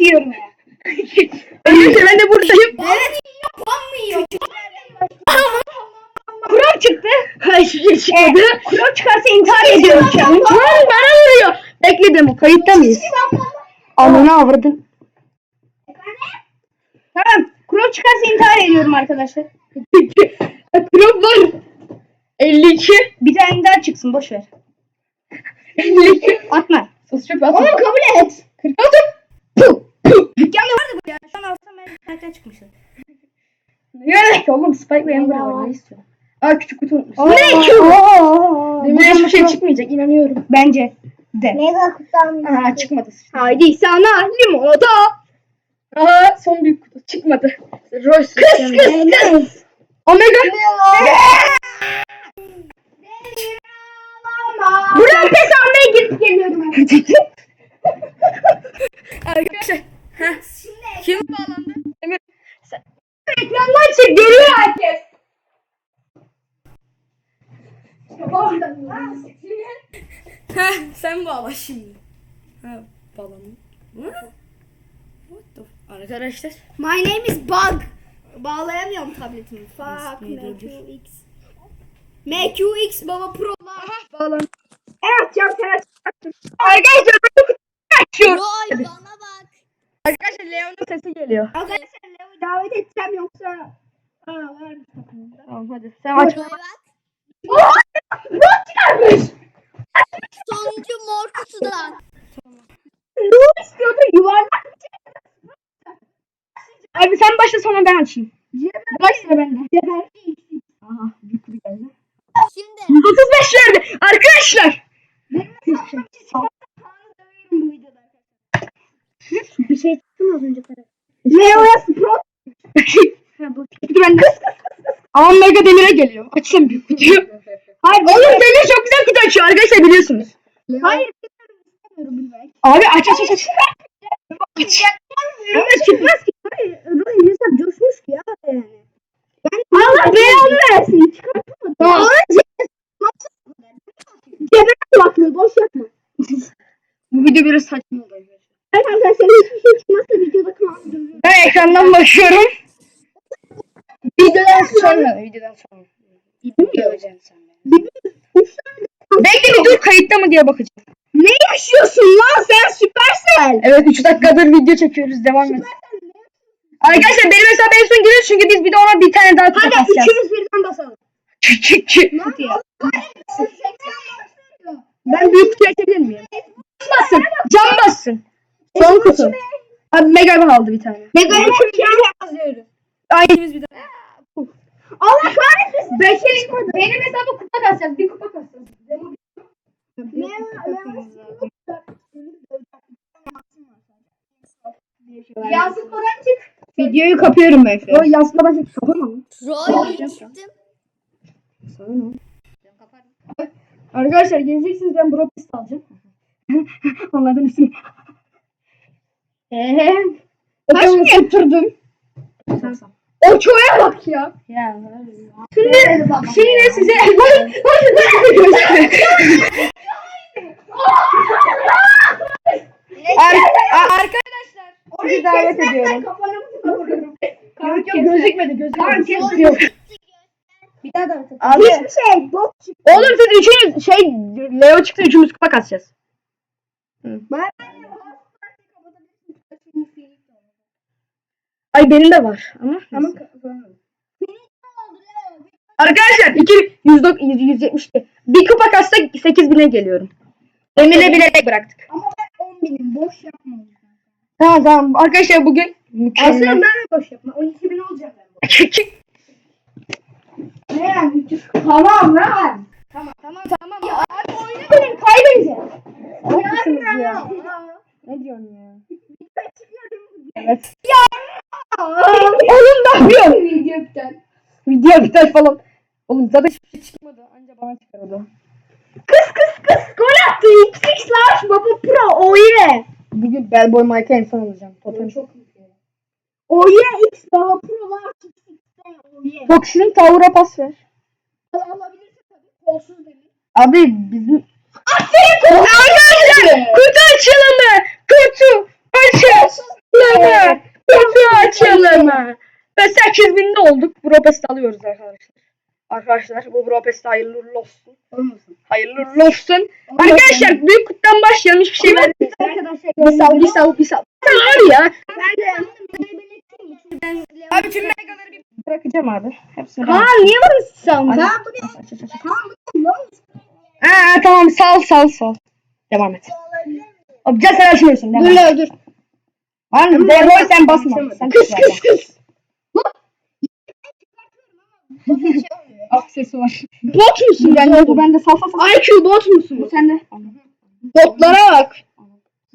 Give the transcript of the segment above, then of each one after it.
yiyorum ya. Arkadaşlar ben de buradayım. Evet. Yapamıyor. Kural çıktı. Hayır şey çıkmadı. Kuro çıkarsa intihar ediyorum kendimi. Kural bana vuruyor. Bekle. Kayıtta mıyız? Ananı avradın. Tamam. Kuro çıkarsa intihar ediyorum arkadaşlar. Kural var. 52. Bir tane daha çıksın boş ver. 52. Atma. Sus çöp atma. Oğlum kabul et. 46. Puh, puh. Dükkanda vardı bu ya. Şu an alsam ben zaten çıkmıştı. Yöne. Oğlum Spike ve Amber var. Ne istiyorsun? Aa küçük kutu unutmuşsun. Ne ki? Demir hiçbir şey çıkmayacak inanıyorum. Bence de. Mega kutan. Aa çıkmadı. Haydi sana limonata. Aa son büyük kutu çıkmadı. Royce. Kıs kıs kıs. Omega. Buradan pes almaya gidip geliyorum. Arkadaşlar. Heh. Kim bağlandı? Demir. Sen... Ekrandan çık geliyor herkes. Heh, sen bağla şimdi. Ha, bağlandı. Hı? What the Arkadaşlar. My name is Bug. Bağlayamıyorum tabletimi. Fuck MQX. MQX baba prolar. Bağlan. Evet açacaksın. Arkadaşlar açıyorum. Roy bana bak. Arkadaşlar Leon'un sesi geliyor. Arkadaşlar Leo'yu davet etsem yoksa... Aa var takımında. Tamam hadi sen aç. Roy bak. Ne çıkarmış? Sonuncu mor kutudan. Ne istiyordu yuvarlak bir şey. Abi sen başla sonra ben açayım. Sıra bende. Ceber. Aha kutu geldi. Şimdi 135 verdi. Arkadaşlar. Bir şey çıktı az önce para? Leo'ya Sprott. Ha, bu kutu bende. Ama Mega Demir'e geliyor. Açsam büyük kutuyu. Hayır. Oğlum Demir çok güzel kutu açıyor arkadaşlar biliyorsunuz. Hayır. istemiyorum bilmek. Abi aç aç aç aç. Aç. Ama çıkmaz ki. Hayır. Roy hesap coşmuş ki ya yani. Ben Allah belanı versin. Çıkartamadım. Tamam. Ceber kulaklığı boş yapma. Bu video biraz saçma oldu arkadaşlar. Evet arkadaşlar hiçbir şey çıkmazsa videoda kaldı. Ben ekrandan bakıyorum. Videodan sonra. Videodan sonra. Göreceksin sen beni. Bekle bir dur kayıtta mı diye bakacağım. Ne yaşıyorsun lan sen süpersel. Evet 3 dakikadır video çekiyoruz devam et. Arkadaşlar benim hesabı en son giriyoruz çünkü biz bir de ona bir tane daha kutu Hadi basacağız. üçümüz birden basalım. Kutuya. Ben büyük açabilir miyim? Basın. Cam bassın. Son kutu. Abi Mega aldı bir tane. Mega'yı çok yazıyoruz. Aynımız bir tane. Allah kahretmesin. Beşeri Benim hesabı kupa kasacağız. Bir kupa kasacağız. Ne? Yansıtmadan çık. Videoyu kapıyorum ben şu an. Yansımadan çok kapamam. Roy çıktım. Arkadaşlar geleceksiniz ben Bropist alacağım. Onlardan üstüne. Eee. Kaç mı yatırdın? O çoğaya bak ya. Ya. Şimdi, şimdi size Ar- arkadaşlar sizi davet ediyorum. Yok yok gözükmedi gözükmedi. Yok. Bir daha davet et. Abi. Hiçbir şey. Bok çıktı. Oğlum siz üçünüz şey Leo çıktı üçümüz kupa kasacağız. Ben Ay benim de var ama. Ama Arkadaşlar 2 109 172. Bir kupa kassak 8000'e geliyorum. Emir'le bilerek bıraktık. ama ben 10 binim. Boş yapma. Tamam tamam. Arkadaşlar bugün Aslında mükemmel. ben de boş yapma. 12 bin olacak ben. Ne yani? Tamam lan. Tamam tamam tamam. Ya abi oyna benim kaybedeceğim. Ne diyorsun ya? Evet. Oğlum ne yapıyorsun? Videodan. Video biter falan. Oğlum zaten hiçbir şey çıkmadı. Anca bana çıkar o da. Kız kız kız gol attı. XX Large Baba Pro. Yeah. Bugün Bellboy Mike'a insan alacağım. Totem. Çok yeah X Baba Pro XX'de. Oh yeah. Toksinin Tower'a pas ver. Alabilirsin tabii. Kolsuz demir. Abi bizim... Aferin Meme. Kutu açılımı. Ve 8000'de olduk. Bropest'i alıyoruz arkadaşlar. Arkadaşlar bu Bropest hayırlı uğurlu olsun. Olmasın. Hayırlı olsun. Arkadaşlar büyük kutudan başlayalım. Hiçbir şey var. Bir sal bir sal bir sal. Sen var ya. Abi tüm megaları bir bırakacağım abi. Hepsini. Kaan niye bunu saldın? Kaan bu ne? Kaan? Aa tamam sal sal sal. Devam et. Abi gel sen açmıyorsun. Dur dur. Var mı? Deroy sen basma. Sen Kıs kıs kıs. Aksesuar. Bot musun Ben ben? de bende sal sal sal. IQ bot musun? Bu sende. Botlara bak.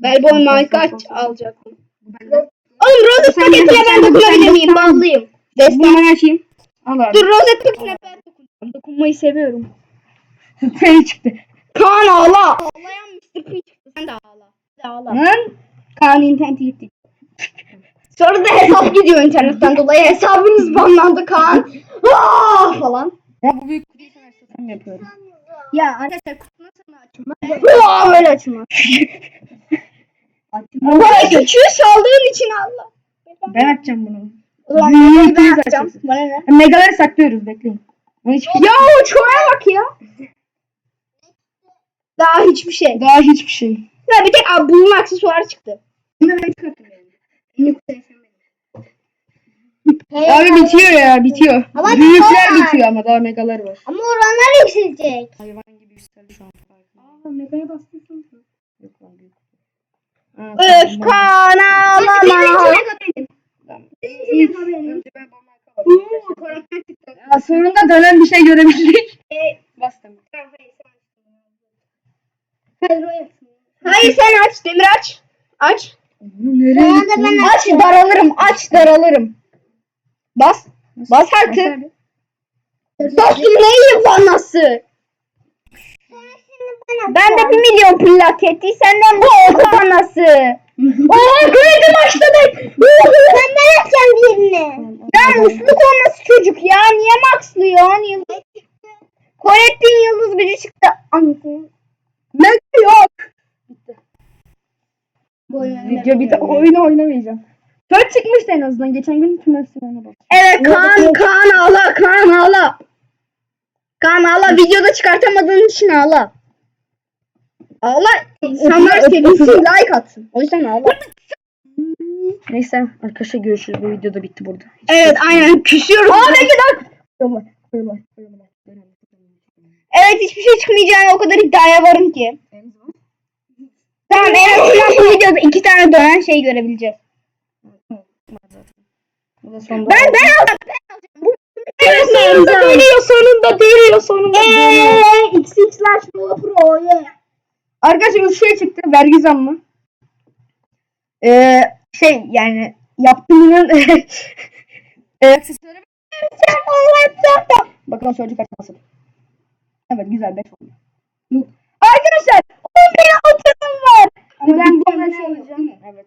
Bellboy aç alacak. Oğlum rozet paketine ben dokunabilir miyim? Bağlıyım. Destan ben açayım. Al abi. Dur rozet paketine ben dokunacağım. Dokunmayı seviyorum. Şey çıktı. Kaan ağla. Ağlayan Mr. P çıktı. Sen de ağla. Sen de ağla. Lan. Kaan interneti gitti. Sonra da hesap gidiyor internetten dolayı. Hesabınız banlandı Kaan. Aa falan. Ya bu büyük kutuyu açsın yapıyorum. Ya arkadaşlar kutu nasıl açılmaz? Aa böyle açılmaz. Bana küçüğü saldığın için Allah. Ben açacağım bunu. Büyüğü ben açacağım. Bana ne? Megaları saklıyoruz bekleyin. Ama hiçbir. Ya o çoğaya bak ya. Daha hiçbir şey. Daha hiçbir şey. Ya bir tek abi bunun aksesuarı çıktı. Bunu ben çıkartıyorum. Ne Abi bitiyor ya bitiyor. Ama Büyükler var. bitiyor ama daha megalar var. Ama oranlar yükselecek. Hayvan gibi yükseldi şu an. Aa megaya bastın Yok lan büyük. Ha, tamam. Önce ben Ya sonunda dönen bir şey görebildik. Bastım. Hayır sen aç. Demir aç. Aç. Nereye Sonra da ben Aç daralırım. Aç daralırım. Bas. Bas artık. Dostum ne iyi vanası. Ben de bir milyon plak etti. Senden bu oldu vanası. Aa kredi başladı. Sen ben açacağım birini. Ya musluk olması çocuk ya. Niye maxlıyorsun? Yıldız. Kolettin yıldız gücü çıktı. Anasını. Mega yok. Bu Video bir de oyunu oynamayacağım. Dört çıkmıştı en azından. Geçen gün tüm hepsine bak. Evet Kaan, Kaan ağla, Kaan ağla. Kaan ağla, videoda çıkartamadığın için ağla. Ağla, insanlar sevinsin, öpüyor. like atsın. O yüzden ağla. Neyse arkadaşlar görüşürüz. Bu video da bitti burada. Evet, aynen küsüyoruz. Aa ne kadar. Evet, hiçbir şey çıkmayacağına o kadar iddiaya varım ki. Tamam, en azından bu videoda iki tane dönen şey görebileceğiz. Bu da sonunda. Ben, ben aldım, ben alacağım. Bu Evet, sonunda dönüyor, sonunda dönüyor, sonunda dönüyor. XX Large Pro yeah. Arkadaşlar bir şey çıktı. Vergi zammı. Ee, şey yani yaptığımın aksesuarı Bakalım sözcük kaç nasıl. Evet güzel 5 oldu. Bu- Arkadaşlar 10 bin altınım var. Ama ben arada şey alacağım. Evet.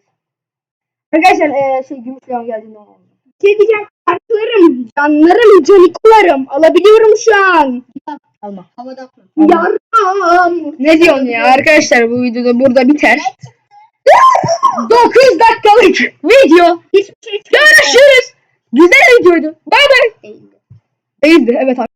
Arkadaşlar e, şey gümüş leon geldiğinde onu alacağım. Şey diyeceğim, kartlarım, canlarım, canikolarım alabiliyorum şu an. Alma. Havada atma. Yaram. Ne diyorsun ya arkadaşlar bu videoda burada biter. 9 dakikalık video. Hiçbir şey Görüşürüz. Güzel videoydu. Bay bay. Değildi evet